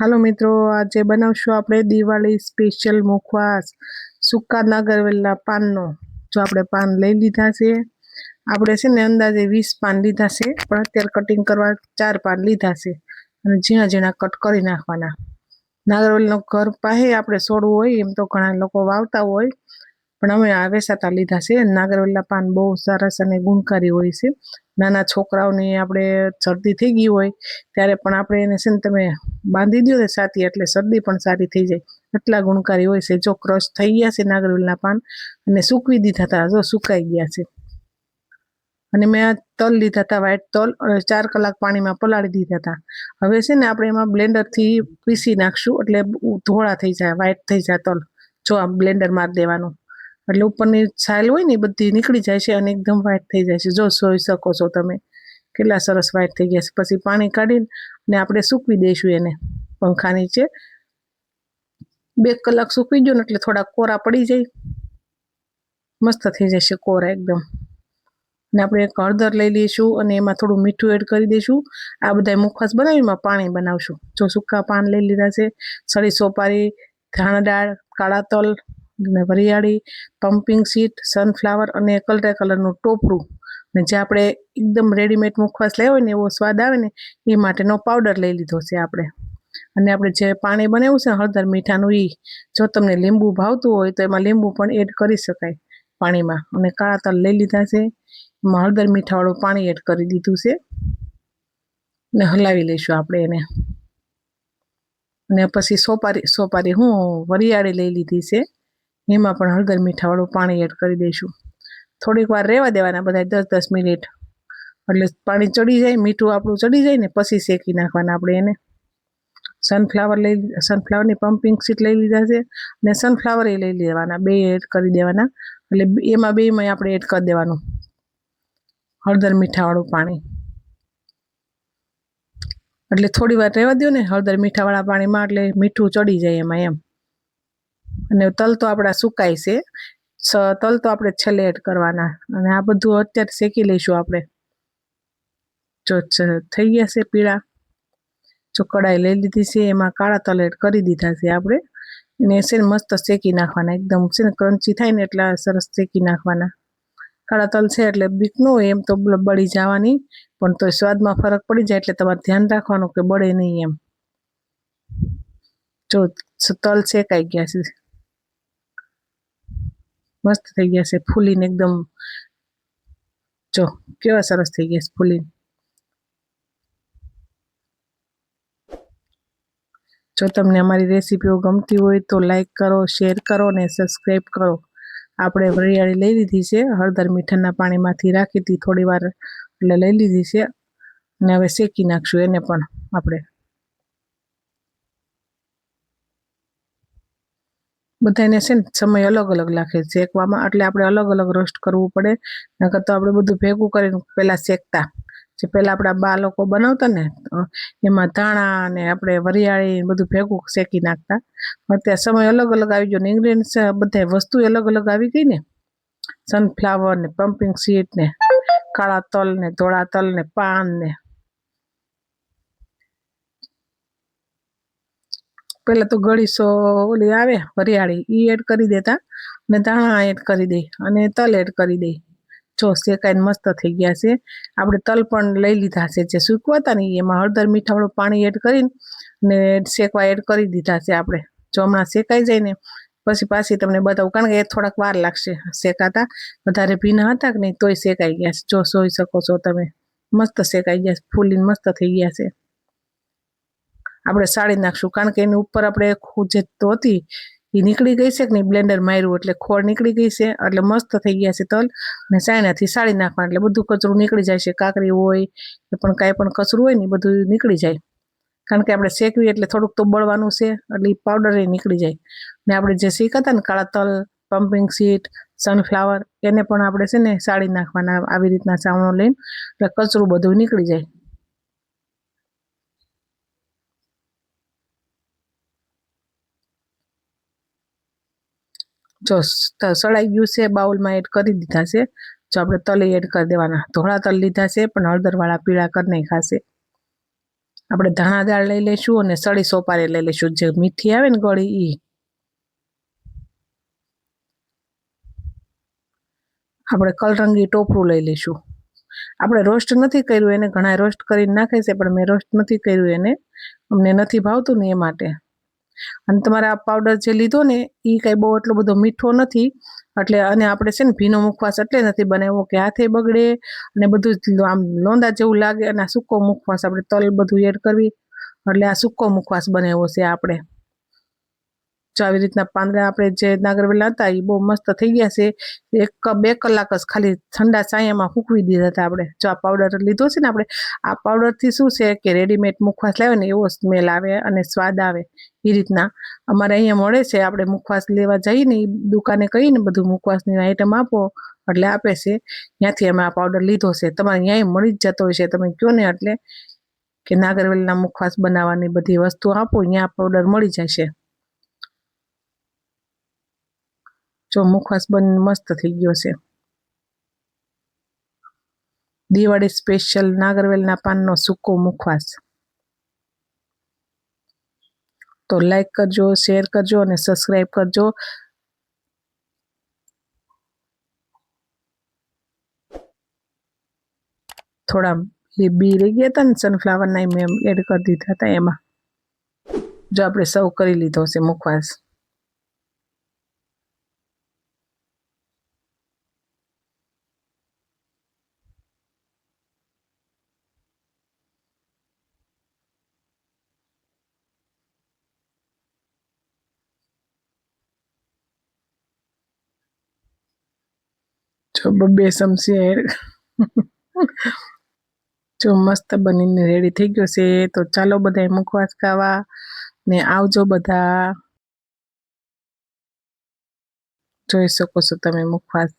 હાલો મિત્રો, આજે બનાવશું આપણે દિવાળી સ્પેશિયલ મુખવાસ સૂકા નાગરવેલના પાનનો. જો આપણે પાન લઈ લીધા છે, આપણે છે ને અંદાજે વીસ પાન લીધા છે, પણ અત્યારે કટિંગ કરવા ચાર પાન લીધા છે. અને ઝીણા ઝીણા કટ કરી નાખવાના. નાગરવેલનો ઘર પાસે આપણે છોડવું હોય, એમ તો ઘણા લોકો વાવતા હોય પણ અમે આવે વેસાતા લીધા છે. નાગરવેલના પાન બહુ સરસ અને ગુણકારી હોય છે. નાના છોકરાઓની આપણે શરદી થઈ ગઈ હોય ત્યારે પણ આપણે એને છે ને તમે બાંધી દો ને સાથી એટલે શરદી પણ સારી થઈ જાય. એટલા ગુણકારી હોય છે. જો ક્રશ થઈ ગયા છે નાગરવેલના પાન અને સૂકવી દીધા હતા, જો સુકાઈ ગયા છે. અને મેં તલ લીધા હતા વ્હાઈટ તલ, અને ચાર કલાક પાણીમાં પલાળી દીધા હતા. હવે છે ને આપણે એમાં બ્લેન્ડરથી પીસી નાખશું એટલે ધોળા થઈ જાય વ્હાઈટ થઈ જાય તલ. જો આ બ્લેન્ડર મારી દેવાનું. એટલે ઉપરની છાલ હોય ને એ બધી નીકળી જાય છે અને એકદમ વ્હાઈટ થઈ જાય છે. જો સોઈ શકો છો તમે. કેટલા સરસ વ્હાઈટ થઈ ગયા છે. પછી પાણી કાઢીને ને આપણે સૂકવી દઈશું એને પંખા નીચે. બે કલાક સૂકવી ગયો ને એટલે થોડા કોરા પડી જાય. મસ્ત થઈ જશે કોરા એકદમ. ને આપણે એક હળદર લઈ લઈશું અને એમાં થોડું મીઠું એડ કરી દઈશું. આ બધા મુખવાસ બનાવીમાં પાણી બનાવશું. જો સૂકા પાન લઈ લીધા છે. સળી સોપારી, ધાણા દાળ, કાળા તલ ને વરિયાળી પમ્પિંગ સીટ સનફ્લાવર અને કલટા કલરનું ટોપરું. ને જે આપણે એકદમ રેડીમેડ મુખવાસ લેવો હોય ને એવો સ્વાદ આવે ને, એ માટેનો પાવડર લઈ લીધો છે આપણે. અને આપણે જે પાણી બનાવ્યું છે હળદર મીઠાનું એ જો તમને લીંબુ ભાવતું હોય તો એમાં લીંબુ પણ એડ કરી શકાય પાણીમાં. અને કાળા તલ લઈ લીધા છે, એમાં હળદર મીઠાવાળું પાણી એડ કરી દીધું છે. ને હલાવી લઈશું આપણે એને. અને પછી સોપારી સોપારી હું વરિયાળી લઈ લીધી છે. એમાં પણ હળદર મીઠાવાળું પાણી એડ કરી દઈશું. થોડીક વાર રહેવા દેવાના બધા દસ દસ મિનિટ. એટલે પાણી ચડી જાય, મીઠું આપણું ચડી જાય ને પછી શેકી નાખવાના આપણે એને. સનફ્લાવર લઈ સનફ્લાવરની પમ્પિંગ સીટ લઈ લીધા છે ને સનફ્લાવર એ લઈ લેવાના, બે એડ કરી દેવાના. એટલે એમાં બેમાં આપણે એડ કરી દેવાનું. હળદર મીઠાવાળું પાણી. એટલે થોડી વાર રહેવા દો ને, હળદર મીઠાવાળા પાણીમાં એટલે મીઠું ચડી જાય એમાં એમ. અને તલ તો આપણા સુકાય છે. તલ તો આપણે છેલ્લે એડ કરવાના. અને આ બધું અત્યારે શેકી લઈશું આપણે. જો થઈ ગયા છે પીળા. જો કડાઈ લઈ લીધી છે, એમાં કાળા તલ એડ કરી દીધા છે આપણે. અને છે ને મસ્ત શેકી નાખવાના. એકદમ છે ને ક્રન્ચી થાય ને એટલા સરસ શેકી નાખવાના. કાળા તલ છે એટલે બીક ન હોય, એમ તો બળી જવાની. પણ તો સ્વાદમાં ફરક પડી જાય એટલે તમારે ધ્યાન રાખવાનું કે બળે નહીં એમ. જો તલ શેકાઈ ગયા છે. મસ્ત થઈ ગયા છે, ફૂલીને એકદમ. જો, કેવા સરસ થઈ ગયા છે, ફૂલીને. જો તમને અમારી રેસીપીઓ ગમતી હોય તો લાઈક કરો, શેર કરો ને સબસ્ક્રાઈબ કરો. આપણે વરિયાળી લઈ લીધી છે, હળદર મીઠાના પાણીમાંથી રાખી હતી થોડી વાર એટલે લઈ લીધી છે. અને હવે શેકી નાખશું એને પણ આપણે. બધાને છે ને સમય અલગ અલગ લાગે શેકવામાં. એટલે આપણે અલગ અલગ રોસ્ટ કરવું પડે. નકર તો આપણે બધું ભેગું કરીને પહેલાં શેકતા. જે પહેલાં આપણા બા લોકો બનાવતા ને એમાં ધાણા ને આપણે વરિયાળી બધું ભેગું શેકી નાખતા. અત્યારે સમય અલગ અલગ આવી ગયો ને ઇન્ગ્રેડિયન્ટ્સ બધા વસ્તુ અલગ અલગ આવી ગઈ ને. સનફ્લાવર ને પમ્પિંગ સીટ ને, કાળા તલ ને, ધોળા તલ ને, પાન ને પહેલાં તો ગળીસો ઓલી આવે, વરિયાળી એ એડ કરી દેતા ને ધાણા એડ કરી દઈ અને તલ એડ કરી દઈ જો શેકાઈને મસ્ત થઈ ગયા છે. આપણે તલ પણ લઈ લીધા છે જે સૂકવાતા ને એમાં હળદર, મીઠાવાળું પાણી એડ કરીને ને શેકવા એડ કરી દીધા છે આપણે. જો હમણાં શેકાઈ જાય ને પછી પાછી તમને બતાવું, કારણ કે એ થોડાક વાર લાગશે શેકાતા. વધારે ભીના હતા કે નહીં તોય શેકાઈ ગયા છે. જો જોઈ શકો છો તમે, મસ્ત શેકાઈ ગયા છે. ફૂલીને મસ્ત થઈ ગયા છે. આપણે સાળી નાખશું. કારણ કે એની ઉપર આપણે જે હતી એ નીકળી ગઈ છે કે નહીં? બ્લેન્ડર માર્યું એટલે ખોળ નીકળી ગઈ છે. એટલે મસ્ત થઈ ગયા છે તલ. અને સાયણાથી સાળી નાખવાનું. એટલે બધું કચરું નીકળી જાય છે. કાકરી હોય કે પણ કાંઈ પણ કચરું હોય ને બધું નીકળી જાય. કારણ કે આપણે શેકવી એટલે થોડુંક તો બળવાનું છે. એટલે એ પાવડર એ નીકળી જાય. ને આપણે જે શીખતા ને કાળા તલ પમ્પિંગ સીટ સનફ્લાવર એને પણ આપણે છે ને સાળી નાખવાના, આવી રીતના ચાવણો લઈને. એટલે કચરું બધું નીકળી જાય. જો સળાઈ ગયું છે, બાઉલમાં એડ કરી દીધા છે. જો આપણે તલે એડ કરી દેવાના. ધોળા તલ લીધા છે, પણ હળદરવાળા પીળા કરી નાખ્યા છે. આપણે ધાણા દાળ લઈ લઈશું અને સળી સોપારી લઈ લઈશું. જે મીઠી આવે ને ગળી એ આપણે કલરંગી ટોપરું લઈ લઈશું. આપણે રોસ્ટ નથી કર્યું, એને ઘણા રોસ્ટ કરીને નાખે છે, પણ મેં રોસ્ટ નથી કર્યું એને. અમને નથી ભાવતું ને એ માટે. અને તમારે આ પાવડર જે લીધો ને એ કાંઈ બહુ એટલો બધો મીઠો નથી. એટલે અને આપણે છે ને ભીનો મુખવાસ એટલે નથી બનાવ્યો કે હાથે બગડે અને બધું આમ લોંદા જેવું લાગે અને આ સૂકો મુખવાસ આપણે તલ બધું એડ કરવી. એટલે આ સૂકો મુખવાસ બનાવ્યો છે આપણે. જો આવી રીતના પાંદડા આપણે જે નાગરવેલા હતા એ બહુ મસ્ત થઈ ગયા છે. એક બે કલાક જ ખાલી ઠંડા સાયામાં સૂકવી દીધા હતા આપણે. જો આ પાવડર લીધો છે ને આપણે, આ પાવડરથી શું છે કે રેડીમેડ મુખવાસ લાવે ને એવો સ્મેલ આવે અને સ્વાદ આવે. એ રીતના અમારે અહીંયા મળે છે, આપણે મુખવાસ લેવા જઈએ ને એ દુકાને કહીને બધું મુખવાસની આઈટમ આપો, એટલે આપે છે. ત્યાંથી અમે આ પાવડર લીધો છે. તમારે ત્યાંય મળી જ જતો હોય છે. તમે કહો ને એટલે કે નાગરવેલના મુખવાસ બનાવવાની બધી વસ્તુ આપો, ત્યાં પાવડર મળી જશે. જો મુખવાસ બન મસ્ત થઈ ગયો છે. દિવાળી સ્પેશિયલ નાગરવેલના પાનનો સૂકો મુખવાસ. તો લાઈક કરજો શેર કરજો અને સબસ્ક્રાઈબ કરજો. થોડા એ બી રહી ગયા હતા ને સનફ્લાવરના મેં એડ કરી દીધા હતા એમાં. જો આપણે સર્વ કરી લીધો છે મુખવાસ. જો બબ્બે ચમચી જો મસ્ત બનીને રેડી થઈ ગયો છે, તો ચાલો બધા મુખવાસ ખાવા ને આવજો બધા. જોઈ શકો છો તમે મુખવાસ.